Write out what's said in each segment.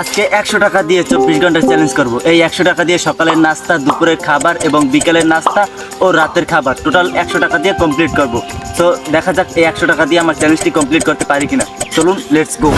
আজকে একশো টাকা দিয়ে চব্বিশ ঘণ্টা চ্যালেঞ্জ করব। এই একশো টাকা দিয়ে সকালের নাস্তা দুপুরের খাবার এবং বিকেলের নাস্তা ও রাতের খাবার। টোটাল একশো টাকা দিয়ে কমপ্লিট করব। তো দেখা যাক এই একশো টাকা দিয়ে আমার চ্যালেঞ্জটি কমপ্লিট করতে পারি কিনা। চলুন let's go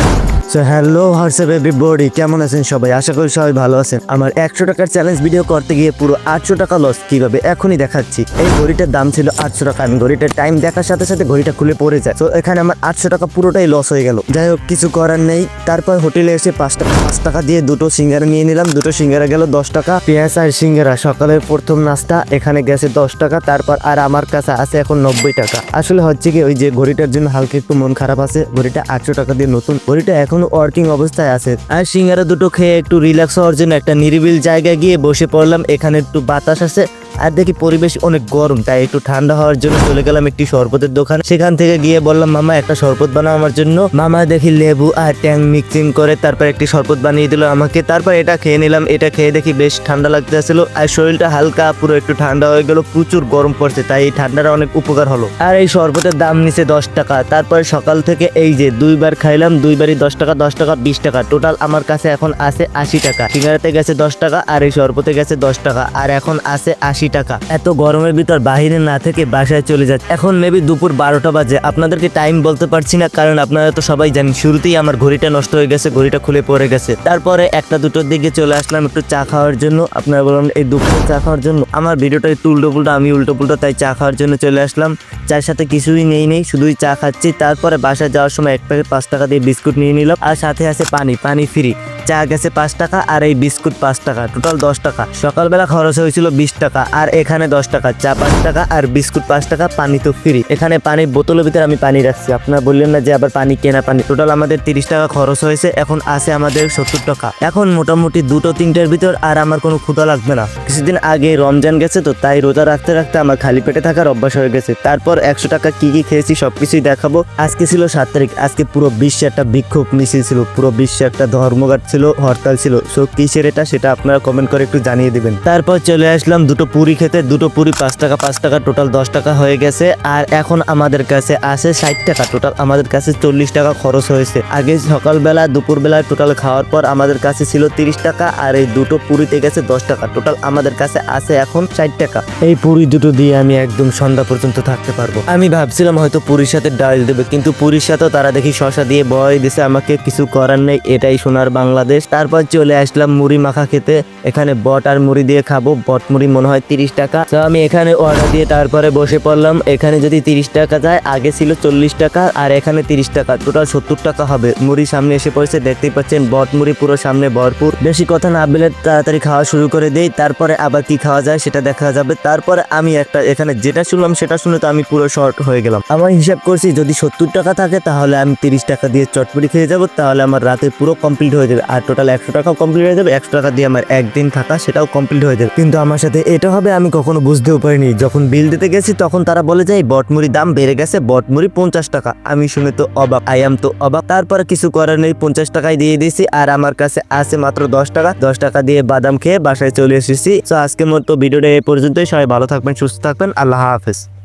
so hello what's up everybody কেমন আছেন সবাই? আশা করি সবাই ভালো আছেন। আমার একশো টাকার চ্যালেঞ্জ ভিডিও করতে গিয়ে পুরো আটশো টাকা লস কীভাবে এখনই দেখাচ্ছি। এই ঘড়িটার দাম ছিল আটশো টাকা। আমি ঘড়িটার টাইম দেখার সাথে সাথে ঘড়িটা খুলে পড়ে যায়। তো এখানে আমার আটশো টাকা পুরোটাই লস হয়ে গেল। যাই হোক, কিছু করার নেই। তারপর হোটেলে এসে পাঁচ টাকা পাঁচ টাকা দিয়ে দুটো সিঙ্গারা নিয়ে নিলাম। দুটো সিঙ্গারা গেল দশ টাকা। পেঁয়াজ আর সিঙ্গারা। সকালের প্রথম নাস্তা, এখানে গেছে দশ টাকা। তারপর আর আমার কাছে আছে এখন নব্বই টাকা। আসলে হচ্ছে কি, ওই যে ঘড়িটার জন্য হালকা একটু মন খারাপ আছে। ঘড়িটা আটশো টাকা দিয়ে নতুন। ঘড়িটা এখনও ওয়ার্কিং অবস্থায় আছে। আর সিঙ্গারা দুটো খেয়ে একটু রিল্যাক্স হওয়ার জন্য একটা নিরিবিল জায়গায় গিয়ে বসে পড়লাম। এখানে একটু বাতাস আছে। আর দেখি পরিবেশ অনেক গরম, তাই একটু ঠান্ডা হওয়ার জন্য চলে গেলাম একটি শরবতের দোকান। সেখান থেকে গিয়ে বললাম, মামা, একটা শরবত বানাও আমার জন্য। মামা দেখি লেবু আর ট্যাং মিক্সিং করে তারপর একটি শরবত বানিয়ে দিল আমাকে। তারপর এটা খেয়ে নিলাম। এটা খেয়ে দেখি বেশ ঠান্ডা লাগতে আসলো আর শরীরটা হালকা, পুরো একটু ঠান্ডা হয়ে গেল। প্রচুর গরম পড়ছে, তাই এই ঠান্ডাটা অনেক উপকার হলো। আর এই শরবতের দাম নিচে দশ টাকা। তারপর সকাল থেকে এই যে দুইবার খাইলাম, দুইবারই দশ টাকা দশ টাকা, বিশ টাকা। টোটাল আমার কাছে এখন আছে আশি টাকা। সিঙ্গারাতে গেছে দশ টাকা আর এই শরবতে গেছে দশ টাকা। আর এখন আছে আশি টাকা। এত গরমের ভিতর বাহিরে না থেকে বাসায় চলে যাচ্ছে। এখন মেবি দুপুর বারোটা বাজে। আপনাদেরকে টাইম বলতে পারছি না, কারণ আপনারা তো সবাই জানেন, শুরুতেই আমার ঘড়িটা নষ্ট হয়ে গেছে, ঘড়িটা খুলে পড়ে গেছে। তারপরে একটা দুটোর দিকে চলে আসলাম একটু চা খাওয়ার জন্য। আপনারা বললাম এই দুপুরে চা খাওয়ার জন্য। আমার ভিডিওটা একটু উল্টো আমি উল্টো পুল্টো তাই চা খাওয়ার জন্য চলে আসলাম। চার সাথে কিছুই নেই নেই, শুধুই চা খাচ্ছি। তারপরে বাসায় যাওয়ার সময় এক প্যাকেট পাঁচ টাকা দিয়ে বিস্কুট নিয়ে নিলাম। আর সাথে আছে পানি পানি ফ্রি চা গেছে পাঁচ টাকা আর এই বিস্কুট পাঁচ টাকা, টোটাল দশ টাকা। সকালবেলা খরচ হয়েছিল বিশ টাকা আর এখানে দশ টাকা, চা পাঁচ টাকা আর বিস্কুট পাঁচ টাকা, পানি তো ফ্রি এখানে পানির বোতলের ভিতরে আমি পানি রাখছি। আপনারা বললেন না যে আবার পানি কেনা পানি। টোটাল আমাদের তিরিশ টাকা খরচ হয়েছে, এখন আছে আমাদের সত্তর টাকা। এখন মোটামুটি দুটো তিনটের ভিতর আর আমার কোনো ক্ষুধা লাগবে না। কিছুদিন আগে রমজান গেছে তো তাই রোজা রাখতে রাখতে আমার খালি পেটে থাকার অভ্যাস হয়ে গেছে। তারপর একশো টাকা কি কি খেয়েছি সবকিছুই দেখাবো। আজকে ছিল সাত তারিখ, আজকে পুরো বিশ্বে একটা বিক্ষোভ মিছিল ছিল, পুরো বিশ্বে একটা ধর্মঘট ছিল। হরতাল ছিল। সো কিসের এটা সেটা আপনারা কমেন্ট করে একটু জানিয়ে দিবেন। তারপর চলে আসলাম দুটো পুরি খেতে। দুটো পুরি পাঁচ টাকা পাঁচ টাকা টোটাল দশ টাকা হয়ে গেছে। আর এখন আমাদের কাছে আছে ষাট টাকা টোটাল আমাদের কাছে চল্লিশ টাকা খরচ হয়েছে। আগে সকালবেলা দুপুরবেলা টোটাল খাওয়ার পর আমাদের কাছে ছিল তিরিশ টাকা, আর এই দুটো পুরিতে গেছে দশ টাকা। টোটাল আমাদের কাছে আছে এখন ষাট টাকা। এই পুরি দুটো দিয়ে আমি একদম সন্ধ্যা পর্যন্ত থাকতে পারব। আমি ভাবছিলাম হয়তো পুরীর সাথে ডাল দেবে, কিন্তু পুরীর সাথেও তারা দেখি শশা দিয়ে বয় দিছে, আমাকে কিছু করার নেই, এটাই সোনার বাংলাদেশ। তারপর চলে আসলাম মুড়ি মাখা খেতে। এখানে বট আর মুড়ি দিয়ে খাব। বট মুড়ি মনে হয় তিরিশ টাকা। তো আমি এখানে অর্ডার দিয়ে তারপরে বসে পড়লাম। এখানে যদি তিরিশ টাকা যায়, আগে ছিল চল্লিশ টাকা, আর এখানে তিরিশ টাকা। টোটাল সত্তর টাকা হবে। মুড়ি সামনে এসে পড়েছে। দেখতেই পাচ্ছেন, বট মুড়ি পুরো সামনে ভরপুর। বেশি কথা না বলে তাড়াতাড়ি খাওয়া শুরু করে দেই। তারপরে আবার কি খাওয়া যায়, সেটা দেখা যাবে। তারপরে আমি একটা, এখানে যেটা শুনলাম, সেটা শুনে তো আমি পুরো শর্ট হয়ে গেলাম। আমার হিসাব করছি, যদি সত্তর টাকা থাকে, তাহলে আমি তিরিশ টাকা দিয়ে চটপটি খেয়ে যাব। তাহলে আমার রাতে পুরো কমপ্লিট হয়ে যাবে। আর টোটাল একশো টাকাও কমপ্লিট হয়ে যাবে। একশো টাকা দিয়ে আমার একদিন থাকা, সেটাও কমপ্লিট হয়ে যাবে। কিন্তু আমার সাথে এটা হবে, আমি কখনো বুঝতেও পারিনি। যখন বিল দিতে গেছি, তখন তারা বলে যায় বটমুড়ি দাম বেড়ে গেছে, বটমুড়ি পঞ্চাশ টাকা। আমি শুনে তো অবাক আই আম তো অবাক। তারপরে কিছু করার নেই, পঞ্চাশ টাকায় দিয়ে দিয়েছি। আর আমার কাছে আছে মাত্র দশ টাকা। দশ টাকা দিয়ে বাদাম খেয়ে বাসায় চলে এসেছি। তো আজকের মতো ভিডিওটা এই পর্যন্তই। সবাই ভালো থাকবেন, সুস্থ থাকবেন। আল্লাহ হাফেজ।